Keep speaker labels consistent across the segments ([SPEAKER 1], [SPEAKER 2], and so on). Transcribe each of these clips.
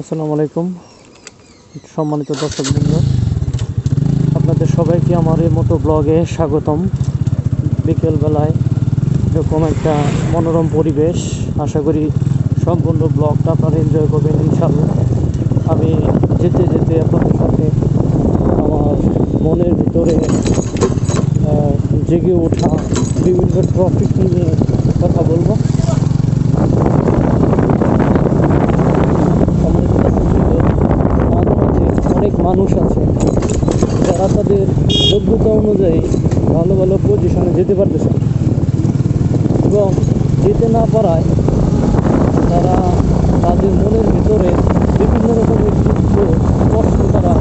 [SPEAKER 1] আসসালামু আলাইকুম। সম্মানিত দর্শক দর্শকবৃন্দ, আপনাদের সবাইকে আমার এই মতো ব্লগে স্বাগতম। বিকেলবেলায় এরকম একটা মনোরম পরিবেশ, আশা করি সম্পূর্ণ ব্লগটা আপনারা এনজয় করবেন ইনশাল্লাহ আমি যেতে যেতে আপনাদের সাথে আমার মনের ভিতরে জেগে ওঠা বিভিন্ন ট্রফিক নিয়ে কথা বলব আমাদের কাছে মাঝে মাঝে অনেক মানুষ আছে, যারা তাদের যোগ্যতা অনুযায়ী ভালো ভালো পজিশনে যেতে পারতেছে। এবং যেতে না পারায় তারা তাদের মনের ভিতরে বিভিন্ন রকমের দুঃখ, কষ্ট তারা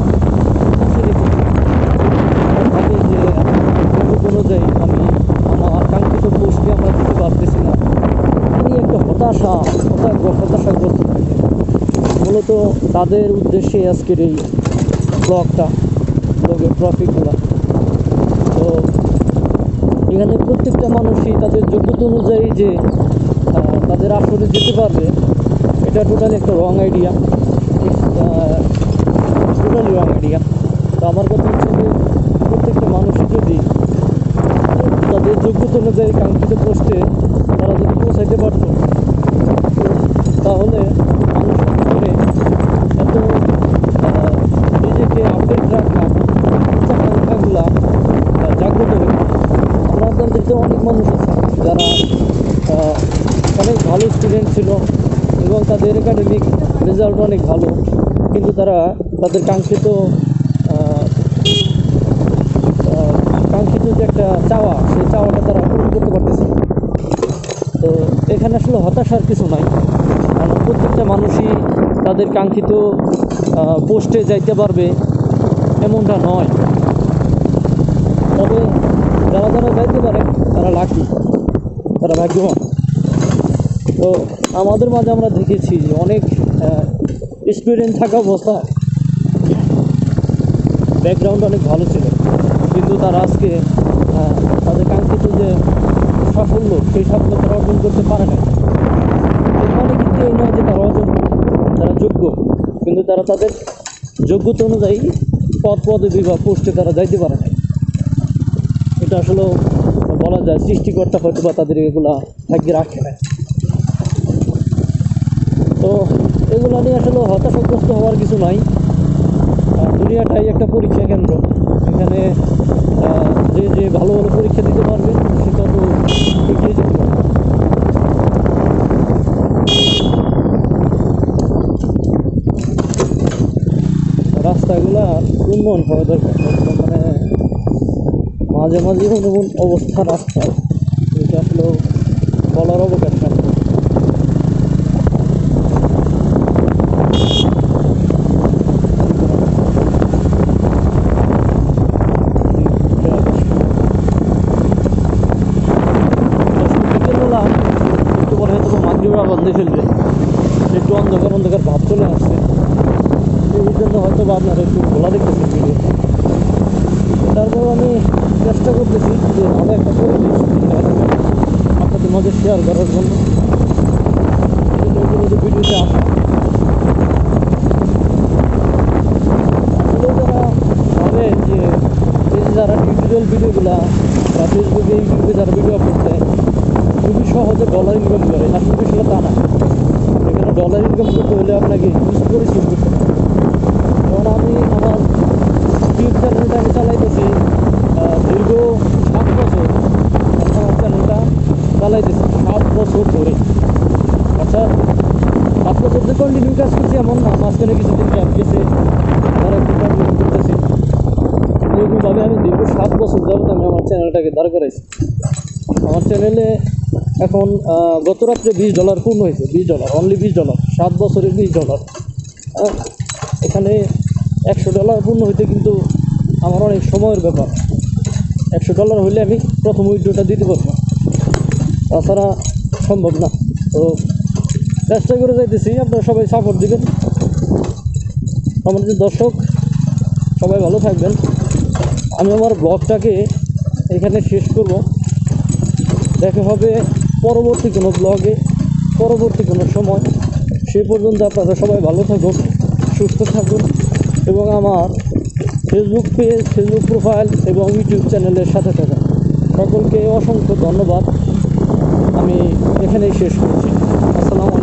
[SPEAKER 1] ভাবে যে যোগ্যতা অনুযায়ী আমি আমার আকাঙ্ক্ষিত পোস্টে আমরা দিতে পারতেছি না এই একটা হতাশা হতাশাগ্রস্ত থাকে। মূলত তাদের উদ্দেশ্যে আজকের এই ব্লগটা, ব্লগের ট্রফিকগুলো তো, এখানে প্রত্যেকটা মানুষই তাদের যোগ্যতা অনুযায়ী যে তাদের আসলে যেতে পারবে, এটা টোটালি একটা wrong idea totally wrong idea তো আমার কথা হচ্ছে যে প্রত্যেকটা মানুষই যদি তাদের যোগ্যতা অনুযায়ী কাঙ্ক্ষিত পোস্টে তারা যদি পৌঁছাইতে পারতো তাহলে মানুষের ভিতরে এত আহ, নিজেকে আপডেট রাখা উচ্চাকাঙ্ক্ষাগুলা আহ, জাগ্রত হয়ে দেশে অনেক মানুষ আছে, যারা অনেক ভালো স্টুডেন্ট ছিল এবং তাদের একাডেমিক রেজাল্ট অনেক ভালো, কিন্তু তারা তাদের কাঙ্ক্ষিত কাঙ্ক্ষিত যে একটা চাওয়া, সেই চাওয়াটা তারা পূরণ করতে পারতেছে তো এখানে আসলে হতাশার কিছু নাই। কারণ প্রত্যেকটা মানুষই তাদের কাঙ্ক্ষিত পোস্টে যাইতে পারবে, এমনটা নয়। তবে যারা যারা যাইতে পারে, তারা লাকি তারা ভাগ্যবান। তো আমাদের মাঝে আমরা দেখেছি যে অনেক স্টুডেন্ট থাকা অবস্থায় ব্যাকগ্রাউন্ড অনেক ভালো ছিল। কিন্তু তারা আজকে তাদের কাঙ্ক্ষিত যে সাফল্য, সেই সাফল্য তারা অর্জন করতে পারে না এখানে কিন্তু এই নয় যে তারা অযোগ্য তারা যোগ্য। কিন্তু তারা তাদের যোগ্যতা অনুযায়ী পদ পদবি বা পোস্টে তারা যাইতে পারে না এটা আসলে বলা যায় সৃষ্টিকর্তা হয়তো বা তাদের এগুলা ভাগ্যে রাখে না তো এগুলো নিয়ে আসলে হতাশাগ্রস্ত হওয়ার কিছু নাই। দুনিয়াটাই একটা পরীক্ষা কেন্দ্র। এখানে যে যে ভালো ভালো পরীক্ষা দিতে পারবে সে তত এগিয়ে যেতে পারবে। রাস্তাগুলা উন্নয়ন হওয়া দরকার। মাঝে মাঝে এমন অবস্থা রাস্তায়। যেটা আসলে বলার অবকাশ মাগরিবা বন্ধে একটু অন্ধকার অন্ধকার ভাব চলে আসছে। এই জন্য হয়তো বা আপনারা একটু খোলা দেখতেছেন ভিডিও তারপর আমি চেষ্টা করতেছি যে ভালো একটা পরিবেশ আপনাদের মাঝে শেয়ার করার জন্য। ভিডিওতে আসা। আসলে যারা ভাবেন যে যারা টিউটোরিয়াল ভিডিওগুলা বা ফেসবুকে ইউটিউবে যারা ভিডিও আপলোড দেয়, খুবই সহজে ডলার ইনকাম করে। আসলে বিষয়টা তা না। এখানে ডলার ইনকাম করতে হলে আপনাকে ইউজ পরিশ্রম করতে হবে কারণ আমি আমার ইউটিউব চ্যানেলটা আমি চালাইতেছি দীর্ঘ সাত বছর চ্যানেলটা চালাইতেছি, সাত বছর ধরে। আচ্ছা সাত বছর যে কন্টিনিউ কাজ করছি এমন না, মাঝখানে কিছুদিন গ্যাপ গেছে তারা একটু কন্টিনিউ এরকমভাবে আমি দীর্ঘ সাত বছর যাবত আমি আমার চ্যানেলটাকে দাঁড় করাইছি। আমার চ্যানেলে এখন গত রাত্রে বিশ ডলার পূর্ণ হয়েছে, বিশ ডলার অনলি বিশ ডলার সাত বছরে বিশ ডলার এখানে একশো ডলার পূর্ণ হইতে কিন্তু আমার অনেক সময়ের ব্যাপার। একশো ডলার হইলে আমি প্রথম উইড্রোটা দিতে পারব। তাছাড়া সম্ভব না। তো চেষ্টা করে যাইতেছি, আপনারা সবাই সাপোর্ট দিবেন। আমাদের দর্শক, সবাই ভালো থাকবেন। আমি আমার ব্লগটাকে এখানে শেষ করব। দেখা হবে পরবর্তী কোনো ব্লগে পরবর্তী কোনো সময়। সেই পর্যন্ত আপনারা সবাই ভালো থাকুন, সুস্থ থাকুন এবং আমার ফেসবুক পেজ ফেসবুক প্রোফাইল এবং ইউটিউব চ্যানেলের সাথে থাকা। সকলকে অসংখ্য ধন্যবাদ। আমি এখানেই শেষ করছি। আসসালামু